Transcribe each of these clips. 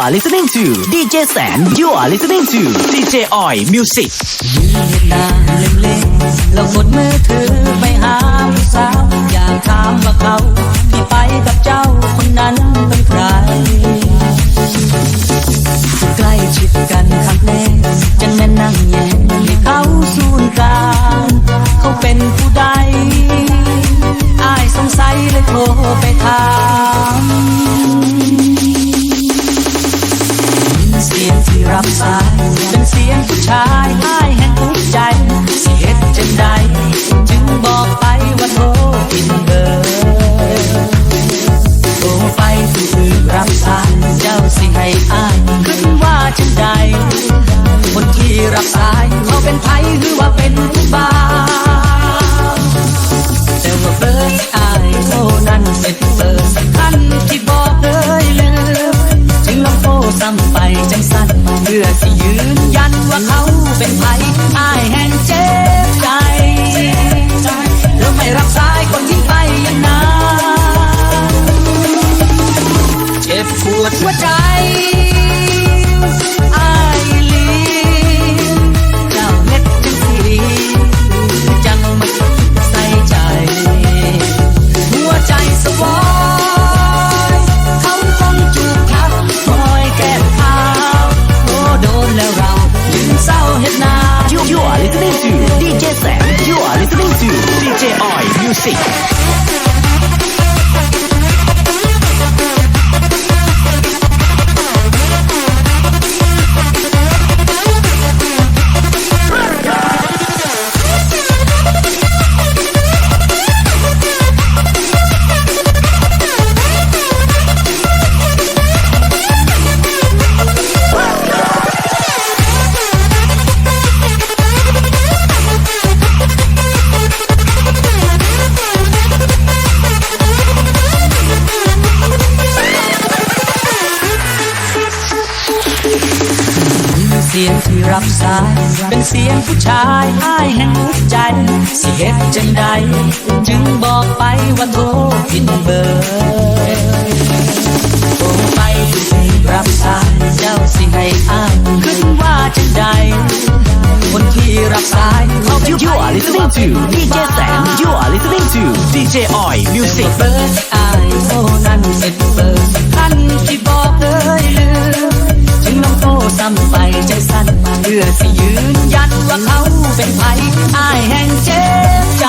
are listening to DJ San. You are listening to DJ Oi Music. ยืนเห็นหน้าเล็งๆแล้วกดมือถือไปหาผู้สาว อยากถามว่าเขาที่ไปกับเจ้าคนนั้นเป็น สิยืนยันว่าเขาเป็นไผ see. สียงที่รับสาย เป็นเสียงผู้ชายอ้ายแห่งหัวใจเสียงจังใดจึงบอกไปว่าโทรผิดเบอร์โทรไปที่รับสายเจ้าสิให้อ้ายขึ้นว่าจังใดคนที่รับสายเขาเป็น You, you are listening to DJ San. You are listening to DJ Oi Music. เบอร์ที่อายโทรนั้นเป็นเบอร์สำคัญที่บอก ซ้ำไปใจสั่นเพื่อสิยืนยันว่าเขาเป็นไผอายแห่งเจ็บใจ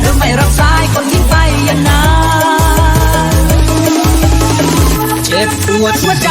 หรือไม่รับสายคนที่ไปยันนานเจ็บปวดหัวใจ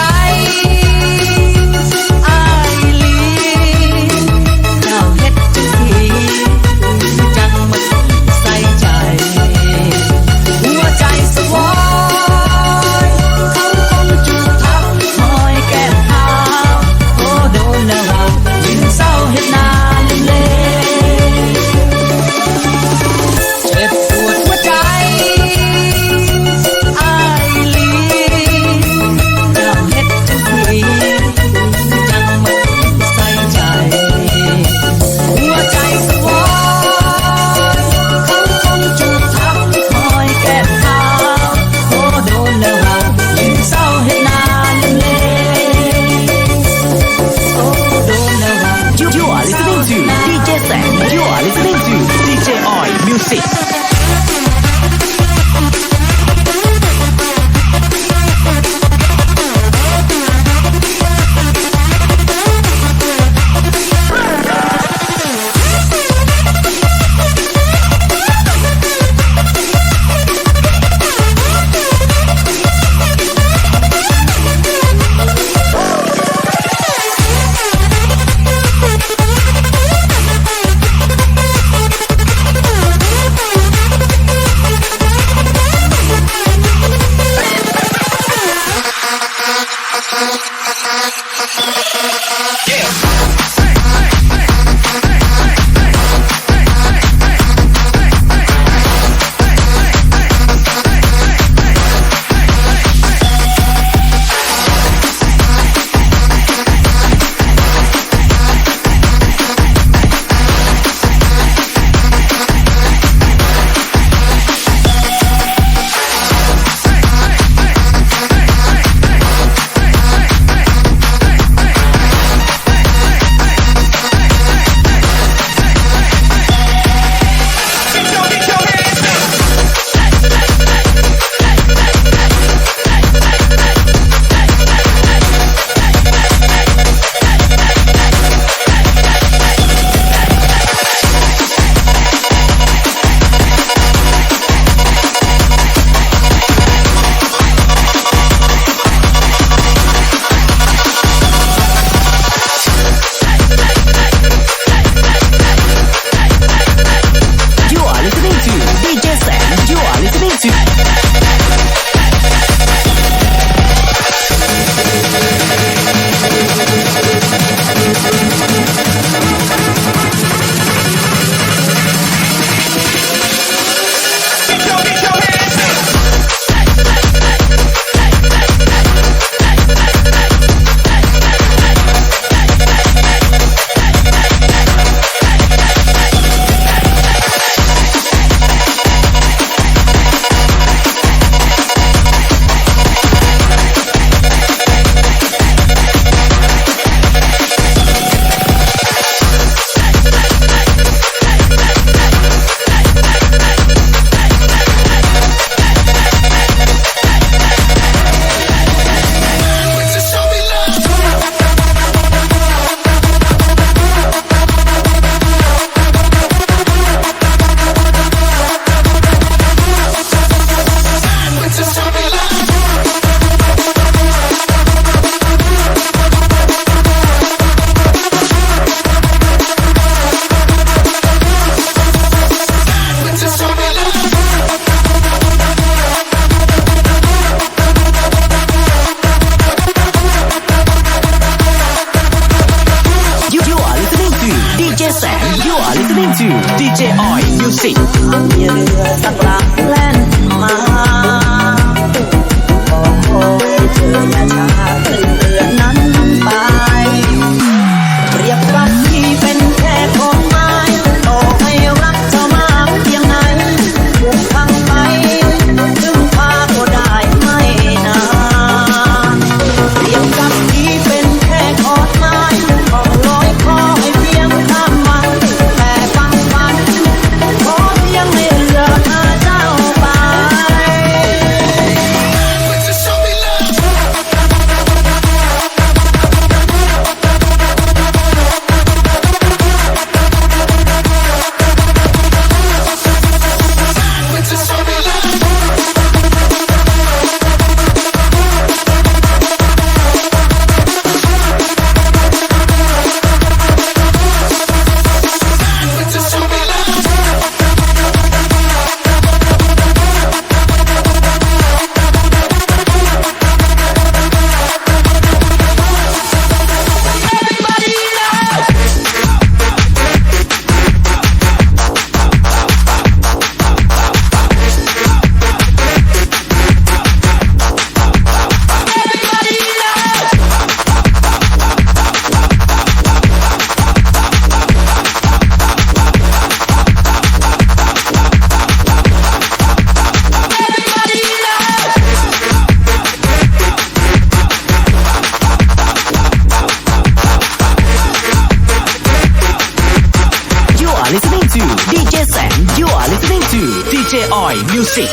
DJ Oi Music.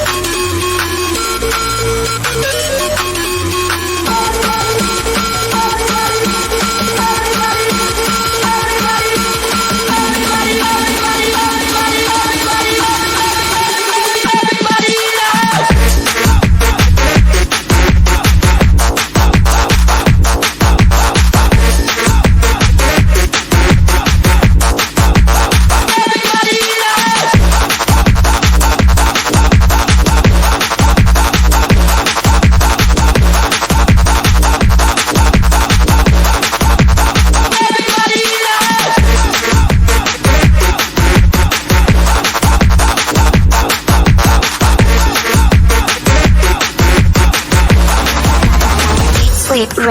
ๆ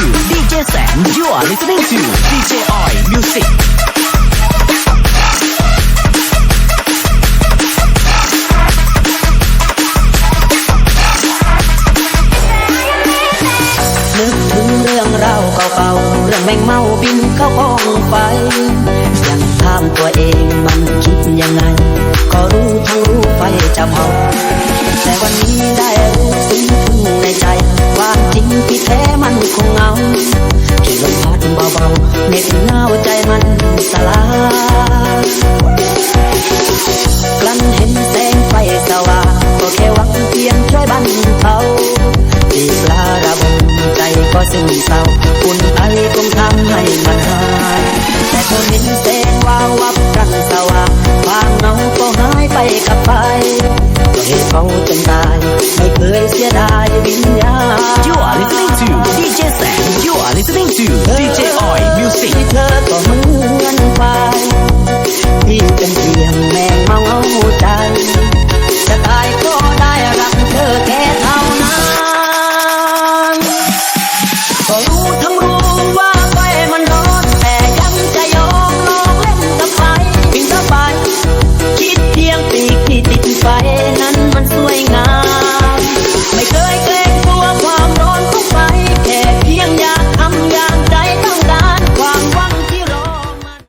to DJ Sam You are listening to DJ Oi Music นึกถึงเรื่องราวเก่าๆเรื่องแมงเมาบินเข้ากองไฟยังถามตัวเองมันคิดยังไง ก็รู้ทั้งรู้ไฟจะเผาแต่วันนี้ได้รู้ งเงาที่ลมพัดเบาๆเหน็บหนาวใจมันสลายกลั้นเห็นแสงไฟสว่างก็แค่หวังเพียงช่วยบรรเทาตีปลาระบมใจก็ซึมเศร้า